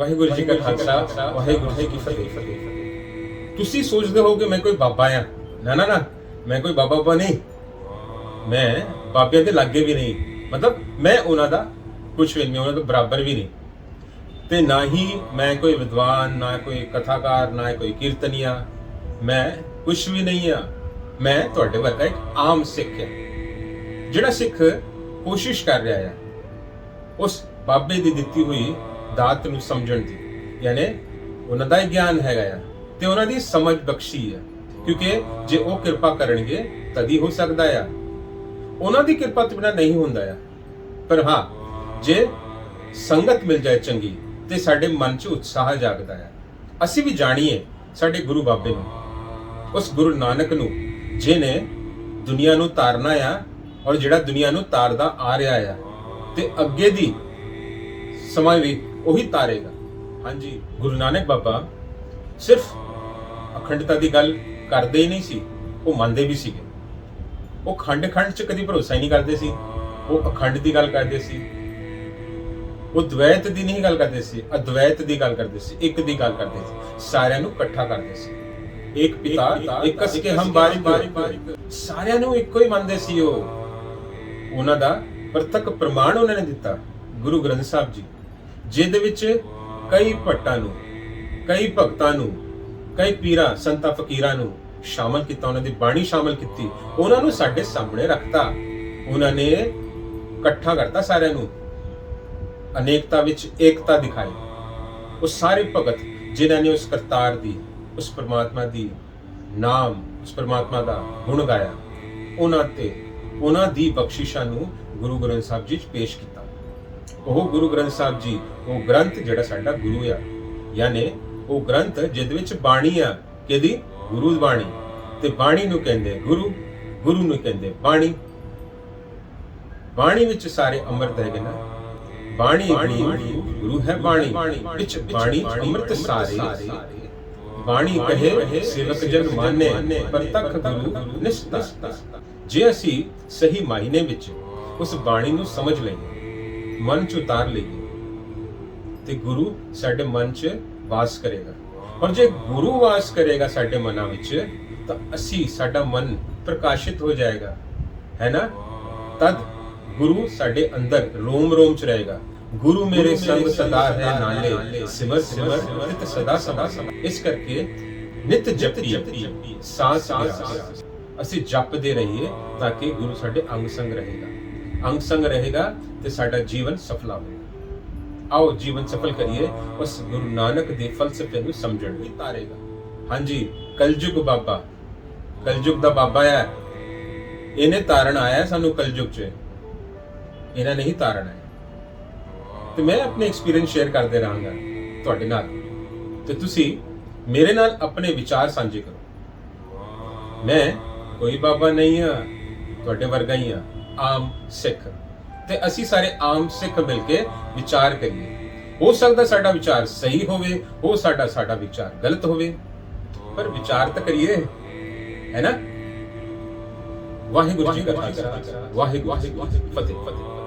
ਵਾਹਿਗੁਰੂ ਜੀ ਕਾ ਖਾਲਸਾ ਵਾਹਿਗੁਰੂ ਜੀ ਕੀ ਫਤਿਹ। ਤੁਸੀਂ ਸੋਚਦੇ ਹੋ ਕਿ ਮੈਂ ਕੋਈ ਬਾਬਾ ਆ। ਨਾ ਨਾ ਨਾ ਮੈਂ ਕੋਈ ਬਾਬਾ ਬਾਬਾ ਨਹੀਂ। ਮੈਂ ਬਾਬਿਆਂ ਦੇ ਲਾਗੇ ਵੀ ਨਹੀਂ। ਮਤਲਬ ਮੈਂ ਉਹਨਾਂ ਦਾ ਕੁਝ ਵੀ ਨਹੀਂ ਉਹਨਾਂ ਦਾ ਬਰਾਬਰ ਵੀ ਨਹੀਂ। ਤੇ ਨਾ ਹੀ ਮੈਂ ਕੋਈ ਵਿਦਵਾਨ ਨਾ ਕੋਈ ਕਥਾਕਾਰ ਨਾ ਕੋਈ ਕੀਰਤਨੀਆ। ਮੈਂ ਕੁਝ ਵੀ ਨਹੀਂ ਆ। ਮੈਂ ਤੁਹਾਡੇ ਵਰਗਾ ਇੱਕ ਆਮ ਸਿੱਖ ਹਾਂ ਜਿਹੜਾ ਸਿੱਖ ਕੋਸ਼ਿਸ਼ ਕਰ ਰਿਹਾ ਹੈ ਉਸ ਬਾਬੇ ਦੀ ਦਿੱਤੀ ਹੋਈ ਦਾਤ ਨੂੰ ਸਮਝਣ ਦੀ, ਯਾਨੀ ਉਹਨਾਂ ਦਾ ਹੀ ਗਿਆਨ ਹੈਗਾ ਆ, ਤੇ ਉਹਨਾਂ ਦੀ ਸਮਝ ਬਖਸ਼ੀ ਹੈ ਕਿਉਂਕਿ ਜੇ ਉਹ ਕਿਰਪਾ ਕਰਨਗੇ, ਤਦ ਹੀ ਹੋ ਸਕਦਾ ਆ। ਉਹਨਾਂ ਦੀ ਕਿਰਪਾ ਤੋਂ ਬਿਨਾਂ ਨਹੀਂ ਹੁੰਦਾ ਆ। ਪਰ ਹਾਂ, ਜੇ ਸੰਗਤ ਮਿਲ ਜਾਏ ਚੰਗੀ, ਤੇ ਸਾਡੇ ਮਨ 'ਚ ਉਤਸ਼ਾਹ ਜਾਗਦਾ ਆ। ਅਸੀਂ ਵੀ ਜਾਣੀਏ ਸਾਡੇ ਗੁਰੂ ਬਾਬੇ ਨੂੰ। ਉਸ ਗੁਰੂ ਨਾਨਕ ਨੂੰ ਜਿਨੇ ਦੁਨੀਆ ਨੂੰ ਤਾਰਨਾ ਆ, ਔਰ ਜਿਹੜਾ ਦੁਨੀਆ ਨੂੰ ਤਾਰਦਾ ਆ ਰਿਹਾ ਆ, ਤੇ ਅੱਗੇ ਦੀ ਸਮਾਂ ਵੀ ਉਹੀ ਤਾਰੇਗਾ ਹਾਂਜੀ, ਗੁਰੂ ਨਾਨਕ ਬਾਬਾ ਸਿਰਫ ਅਖੰਡਤਾ ਦੀ ਗੱਲ ਕਰਦੇ ਹੀ ਨਹੀਂ ਸੀ, ਉਹ ਮੰਨਦੇ ਵੀ ਸੀਗੇ। ਉਹ ਖੰਡ ਖੰਡ ਚ ਕਦੀ ਭਰੋਸਾ ਹੀ ਨਹੀਂ ਕਰਦੇ ਸੀ। ਉਹ ਅਖੰਡ ਦੀ ਗੱਲ ਕਰਦੇ ਸੀ। ਉਹ ਦ્વੈਤ ਦੀ ਨਹੀਂ ਗੱਲ ਕਰਦੇ ਸੀ, ਅਦਵੈਤ ਦੀ ਗੱਲ ਕਰਦੇ ਸੀ, ਇੱਕ ਦੀ ਗੱਲ ਕਰਦੇ ਸੀ। ਸਾਰਿਆਂ ਨੂੰ ਇਕੱਠਾ ਕਰਦੇ ਸੀ। ਇੱਕ ਪਿਤਾ, ਇੱਕ ਕੇ ਹਮ ਬਾਰੀ ਬਾਰੀ ਸਾਰਿਆਂ ਨੂੰ ਇੱਕੋ ਹੀ ਮੰਨਦੇ ਸੀ ਉਹ। ਉਹਨਾਂ ਦਾ ਪ੍ਰਤੱਖ ਪ੍ਰਮਾਣ ਉਹਨਾਂ ਨੇ ਦਿੱਤਾ, ਗੁਰੂ ਗ੍ਰੰਥ ਸਾਹਿਬ ਜੀ। ਜਿਹਦੇ ਵਿੱਚ ਕਈ ਭੱਟਾਂ ਨੂੰ, ਕਈ ਭਗਤਾਂ ਨੂੰ, ਕਈ ਪੀਰਾਂ, ਸੰਤਾਂ, ਫਕੀਰਾਂ ਨੂੰ ਸ਼ਾਮਲ ਕੀਤਾ, ਉਹਨਾਂ ਦੀ ਬਾਣੀ ਸ਼ਾਮਲ ਕੀਤੀ, ਉਹਨਾਂ ਨੂੰ ਸਾਡੇ ਸਾਹਮਣੇ ਰੱਖਤਾ। ਉਹਨਾਂ ਨੇ ਇਕੱਠਾ ਕਰਤਾ ਸਾਰਿਆਂ ਨੂੰ। ਅਨੇਕਤਾ ਵਿੱਚ ਏਕਤਾ ਦਿਖਾਈ। ਉਹ ਸਾਰੇ ਭਗਤ ਜਿਨ੍ਹਾਂ ਨੇ ਉਸ ਕਰਤਾਰ ਦੀ, ਉਸ ਪਰਮਾਤਮਾ ਦੀ ਨਾਮ, ਉਸ ਪਰਮਾਤਮਾ ਦਾ ਗੁਣ ਗਾਇਆ, ਉਹਨਾਂ ਤੇ, ਉਹਨਾਂ ਦੀ ਬਖਸ਼ਿਸ਼ਾਂ ਨੂੰ ਗੁਰੂ ਗ੍ਰੰਥ ਸਾਹਿਬ ਜੀ 'ਚ ਪੇਸ਼ ਕੀਤਾ। ਉਹ ਗੁਰੂ ਗ੍ਰੰਥ ਸਾਹਿਬ ਜੀ, ਉਹ ਗ੍ਰੰਥ ਜਿਹੜਾ ਸਾਡਾ ਗੁਰੂ ਆ। ਯਾਨੀ ਉਹ ਗ੍ਰੰਥ ਜਿਹਦੇ ਵਿੱਚ ਬਾਣੀ ਆ। ਕਿਹਦੀ? ਗੁਰੂ ਦੀ ਬਾਣੀ। ਤੇ ਬਾਣੀ ਨੂੰ ਕਹਿੰਦੇ ਗੁਰੂ ਗੁਰੂ ਨੂੰ ਕਹਿੰਦੇ ਬਾਣੀ। ਬਾਣੀ ਵਿੱਚ ਸਾਰੇ ਅੰਮ੍ਰਿਤ ਹੈਗੇ ਨਾ। ਬਾਣੀ ਗੁਰੂ ਹੈ ਬਾਣੀ। ਵਿੱਚ ਬਾਣੀ, ਅੰਮ੍ਰਿਤ ਸਾਰੇ। ਬਾਣੀ ਕਹੇ, ਸੇਵਕ ਜਨ ਮਾਨੇ, ਪ੍ਰਤੱਖ ਗੁਰੂ ਨਿਸ਼ਟਾ ਜੇ ਅਸੀਂ ਸਹੀ ਮਾਇਨੇ ਵਿੱਚ ਉਸ ਬਾਣੀ ਨੂੰ ਸਮਝ ਲਈਏ ਮਨ ਚ ਉਤਾਰ ਲਈਏ ਤੇ ਗੁਰੂ ਸਾਡੇ ਮਨ ਚ ਵਾਸ ਕਰੇਗਾ। ਔਰ ਜੇ ਗੁਰੂ ਵਾਸ ਕਰੇਗਾ ਸਾਡੇ ਮਨਾਂ ਵਿੱਚ ਤਾਂ ਅਸੀਂ ਸਾਡਾ ਮਨ ਪ੍ਰਕਾਸ਼ਿਤ ਹੋ ਜਾਏਗਾ। ਹੈ ਨਾ? ਤਦ ਗੁਰੂ ਸਾਡੇ ਅੰਦਰ ਰੋਮ ਰੋਮ ਚ ਰਹੇਗਾ। ਗੁਰੂ ਮੇਰੇ ਸੰਗ ਸਦਾ ਹੈ ਨਾਲੇ ਸਿਮਰ ਸਿਮਰ ਨਿਤ ਸਦਾ ਸਦਾ ਇਸ ਕਰਕੇ ਨਿਤ ਜਪੀ ਸਾਹ ਸਾਹ ਅਸੀਂ ਜਪਦੇ ਰਹੀਏ ਤਾਂ ਕਿ ਗੁਰੂ ਸਾਡੇ ਅੰਗ ਸੰਗ ਰਹੇਗਾ। ਅੰਗ ਸੰਗ ਰਹੇਗਾ ਤੇ ਸਾਡਾ ਜੀਵਨ ਸਫਲਾ ਹੋਵੇਗਾ ਆਓ ਜੀਵਨ ਸਫਲ ਕਰੀਏ ਉਸ ਗੁਰੂ ਨਾਨਕ ਦੇ ਫਲਸਫੇ ਨੂੰ ਸਮਝਣ ਦੀ ਤਾਰੇਗਾ ਹਾਂਜੀ ਕਲਯੁਗ ਬਾਬਾ। ਕਲਯੁਗ ਦਾ ਬਾਬਾ ਹੈ। ਇਹਨੇ ਤਾਰਨ ਆਇਆ ਸਾਨੂੰ ਕਲਯੁਗ 'ਚ। ਇਹਨਾਂ ਨੇ ਹੀ ਤਾਰਨ ਹੈ ਤੇ ਮੈਂ ਆਪਣੇ ਐਕਸਪੀਰੀਅੰਸ ਸ਼ੇਅਰ ਕਰਦੇ ਰਹਾਂਗਾ ਤੁਹਾਡੇ ਨਾਲ। ਤੇ ਤੁਸੀਂ ਮੇਰੇ ਨਾਲ ਆਪਣੇ ਵਿਚਾਰ ਸਾਂਝੇ ਕਰੋ। ਮੈਂ ਕੋਈ ਬਾਬਾ ਨਹੀਂ ਆ ਤੁਹਾਡੇ ਵਰਗਾ ਹੀ ਆ ਆਮ ਸਿੱਖ। ਤੇ ਅਸੀਂ ਸਾਰੇ ਆਮ ਸਿੱਖ ਮਿਲ ਕੇ ਵਿਚਾਰ ਕਰੀਏ। ਹੋ ਸਕਦਾ ਸਾਡਾ ਵਿਚਾਰ ਸਹੀ ਹੋਵੇ, ਹੋ ਸਾਡਾ ਸਾਡਾ ਵਿਚਾਰ ਗਲਤ ਹੋਵੇ। ਪਰ ਵਿਚਾਰ ਤਾਂ ਕਰੀਏ, ਹੈ ਨਾ? ਵਾਹਿਗੁਰੂ ਜੀ ਕਾ ਖਾਲਸਾ, ਵਾਹਿਗੁਰੂ ਜੀ ਕੀ ਫਤਿਹ ਫਤਿਹ।